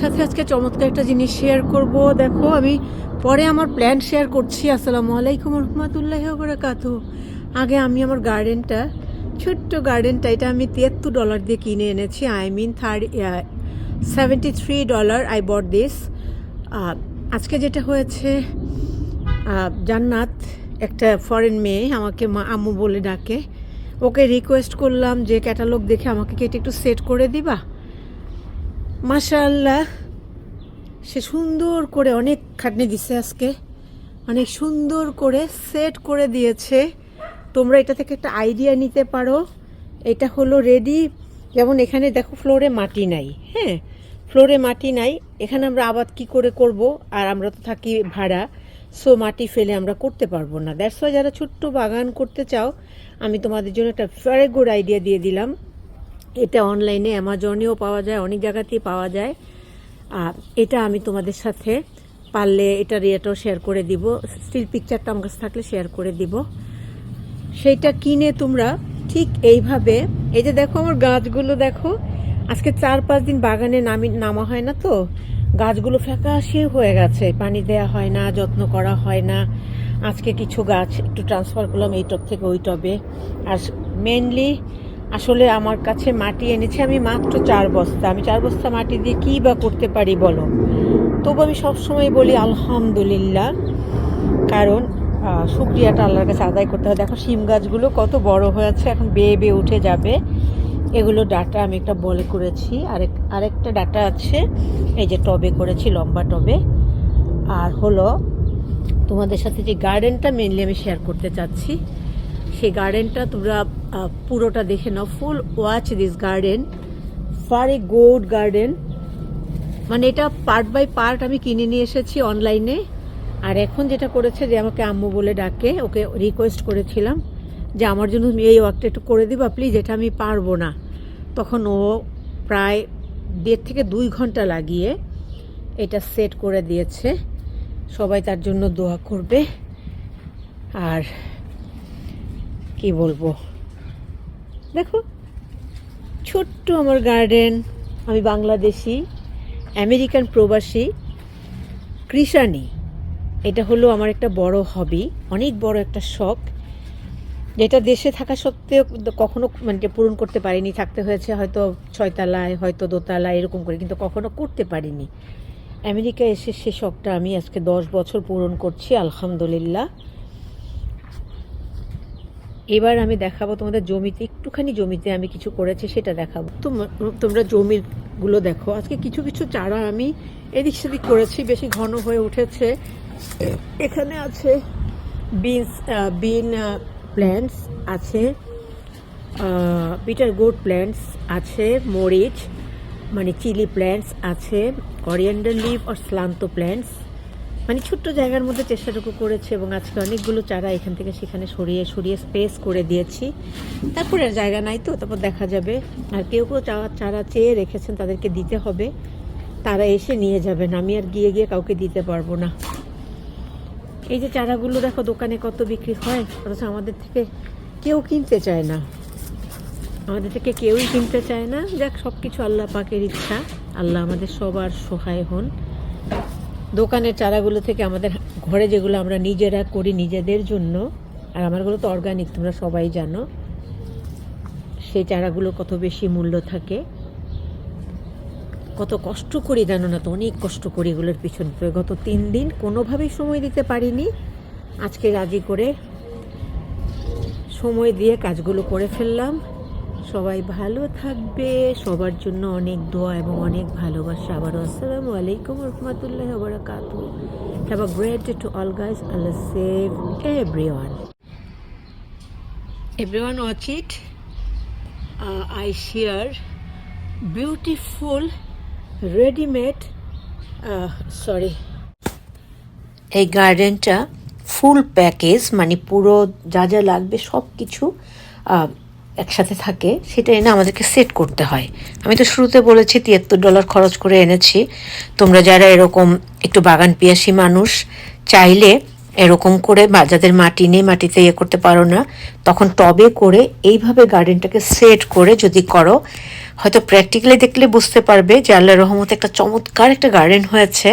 সাথে আজকে চমৎকার একটা জিনিস শেয়ার করব। দেখো, আমি পরে আমার প্ল্যান শেয়ার করছি। আসসালামু আলাইকুম রহমতুল্লাহ বরাকাত আগে আমি আমার গার্ডেনটা ছোট্ট গার্ডেনটা এটা আমি তিয়াত্তর ডলার দিয়ে কিনে এনেছি। I mean third seventy three dollar I bought this আজকে যেটা হয়েছে জান্নাত একটা ফরেন মেয়ে, আমাকে মা, আম্মু বলে ডাকে। ওকে রিকোয়েস্ট করলাম যে ক্যাটালগ দেখে আমাকে কি এটা একটু সেট করে দিবা? মাশাআল্লাহ, সে সুন্দর করে অনেক খাটনি দিছে আজকে। অনেক সুন্দর করে সেট করে দিয়েছে। তোমরা এটা থেকে একটা আইডিয়া নিতে পারো। এটা হলো রেডি। যেমন এখানে দেখো ফ্লোরে মাটি নাই হ্যাঁ? ফ্লোরে মাটি নাই। এখানে আমরা আবাদ কি করে করব? আর আমরা তো থাকি ভাড়া। সো মাটি ফেলে আমরা করতে পারব না। দ্যাটস ওয়াই যারা ছোট্ট বাগান করতে চাও, আমি তোমাদের জন্য একটা ভেরি গুড আইডিয়া দিয়ে দিলাম। এটা অনলাইনে অ্যামাজনেও পাওয়া যায়, অনেক জায়গাতেই পাওয়া যায়। আর এটা আমি তোমাদের সাথে পারলে এটা রেটও শেয়ার করে দিব। স্টিল পিকচারটা আমার কাছে থাকলে শেয়ার করে দিব। সেইটা কিনে তোমরা ঠিক এইভাবে, এই যে দেখো আমার গাছগুলো দেখো, আজকে চার পাঁচ দিন বাগানে নামি, নামা হয় না তো? গাছগুলো ফ্যাকাশে হয়ে গেছে, পানি দেওয়া হয় না, যত্ন করা হয় না। আজকে কিছু গাছ একটু ট্রান্সফার করলাম এই টব থেকে ওই টবে আর মেনলি আসলে আমার কাছে মাটি এনেছে, আমি মাত্র চার বস্তা। আমি চার বস্তা মাটি দিয়ে কী বা করতে পারি বলো? তবু আমি সবসময় বলি, আলহামদুলিল্লাহ। কারণ শুক্রিয়াটা আল্লাহর কাছে আদায় করতে হয়। দেখো, শিম গাছগুলো কত বড় হয়েছে, এখন বেয়ে বেয়ে উঠে যাবে। এগুলো ডাটা আমি একটা বলে করেছি। আরেক, আরেকটা ডাটা আছে, এই যে টবে করেছি, লম্বা টবে। আর হলো, তোমাদের সাথে যে গার্ডেনটা মেনলি আমি শেয়ার করতে চাচ্ছি সেই গার্ডেনটা তোমরা পুরোটা দেখে নাও। Full watch this garden for a good garden মানে এটা পার্ট বাই পার্ট আমি কিনে নিয়ে এসেছি অনলাইনে আর এখন যেটা করেছে যে আমাকে আম্মু বলে ডাকে, ওকে রিকোয়েস্ট করেছিলাম যে আমার জন্য তুমি এই ওয়ার্কটা একটু করে দিবা প্লিজ এটা আমি পারব না। তখন ও প্রায় দেড় থেকে দুই ঘণ্টা লাগিয়ে এটা সেট করে দিয়েছে। সবাই তার জন্য দোয়া করবে। আর কি বলব? দেখো, ছোট্ট আমার গার্ডেন আমি বাংলাদেশি আমেরিকান প্রবাসী, কৃষানি। এটা হলো আমার একটা বড় হবি অনেক বড় একটা শখ, যেটা দেশে থাকা সত্ত্বেও কখনো মানে পূরণ করতে পারিনি, থাকতে হয়েছে হয়তো ছয়তলায়, হয়তো দোতলায়, এরকম করে, কিন্তু কখনো করতে পারিনি। আমেরিকায় এসে সে শখটা আমি আজকে দশ বছর পূরণ করছি, আলহামদুলিল্লাহ। এবার আমি দেখাবো তোমাদের জমিতে, একটুখানি জমিতে আমি কিছু করেছি, সেটা দেখাবো। তোম- তোমরা জমিরগুলো দেখো। আজকে কিছু কিছু চারা আমি এদিক সেদিক করেছি, বেশি ঘন হয়ে উঠেছে। এখানে আছে বিনস বিন প্ল্যান্টস আছে পিটার গোড প্ল্যান্টস আছে, মরিচ মানে চিলি প্ল্যান্টস আছে করিয়েন্ডার লিভ আর স্লান্ত প্ল্যান্টস মানে ছোট্ট জায়গার মধ্যে চেষ্টাটুকু করেছে এবং আজকে অনেকগুলো চারা এখান থেকে সেখানে সরিয়ে সরিয়ে স্পেস করে দিয়েছি। তারপরে আর জায়গা নাই তো, তারপর দেখা যাবে। আর কেউ কেউ চারা চেয়ে রেখেছেন, তাদেরকে দিতে হবে। তারা এসে নিয়ে যাবেন। আমি আর গিয়ে গিয়ে কাউকে দিতে পারব না। এই যে চারাগুলো দেখো, দোকানে কত বিক্রি হয়, অথচ আমাদের থেকে কেউ কিনতে চায় না। আমাদের থেকে কেউই কিনতে চায় না। যাক সব কিছু আল্লাহ পাকের ইচ্ছা। আল্লাহ আমাদের সবার সহায় হন। দোকানের চারাগুলো থেকে আমাদের ঘরে যেগুলো আমরা নিজেরা করি নিজেদের জন্য, আর আমারগুলো তো অর্গানিক তোমরা সবাই জানো, সেই চারাগুলো কত বেশি মূল্য থাকে। কত কষ্ট করি, জানো না তো, অনেক কষ্ট করি এগুলোর পিছন গত তিন দিন কোনোভাবেই সময় দিতে পারিনি। আজকে রাজি করে সময় দিয়ে কাজগুলো করে ফেললাম। সবাই ভালো থাকবে সবার জন্য অনেক দোয়া এবং অনেক ভালোবাসা। আবারও আসসালামু আলাইকুম রহমতুল্লাহ বারাকাত have a great to all guys Allah save everyone everyone watch it I share beautiful readymade sorry এই গার্ডেনটা ফুল প্যাকেজ মানে পুরো যা যা লাগবে সব কিছু আহ, একসাথে থাকে, সেটা এনে আমাদেরকে সেট করতে হয়। আমি তো শুরুতে বলেছি, তিয়াত্তর ডলার খরচ করে এনেছি। তোমরা যারা এরকম একটু বাগান পিয়াসী মানুষ, চাইলে এরকম করে যাদের মাটি নেই, মাটিতে ইয়ে করতে পারো না, তখন টবে করে এইভাবে গার্ডেনটাকে সেট করে যদি করো, হয়তো প্র্যাকটিক্যালি দেখলে বুঝতে পারবে যে আল্লাহ রহমতে একটা চমৎকার একটা গার্ডেন হয়েছে।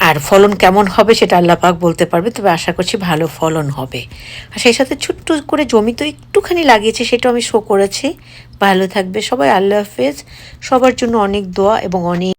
আর ফলন কেমন হবে সেটা আল্লাহ পাক বলতে পারবে, তবে আশা করছি ভালো ফলন হবে। আর সেই সাথে ছোট্ট করে জমি তো একটুখানি লাগিয়েছে, সেটাও আমি শো করেছি। ভালো থাকবে সবাই, আল্লাহ হাফেজ। সবার জন্য অনেক দোয়া এবং অনেক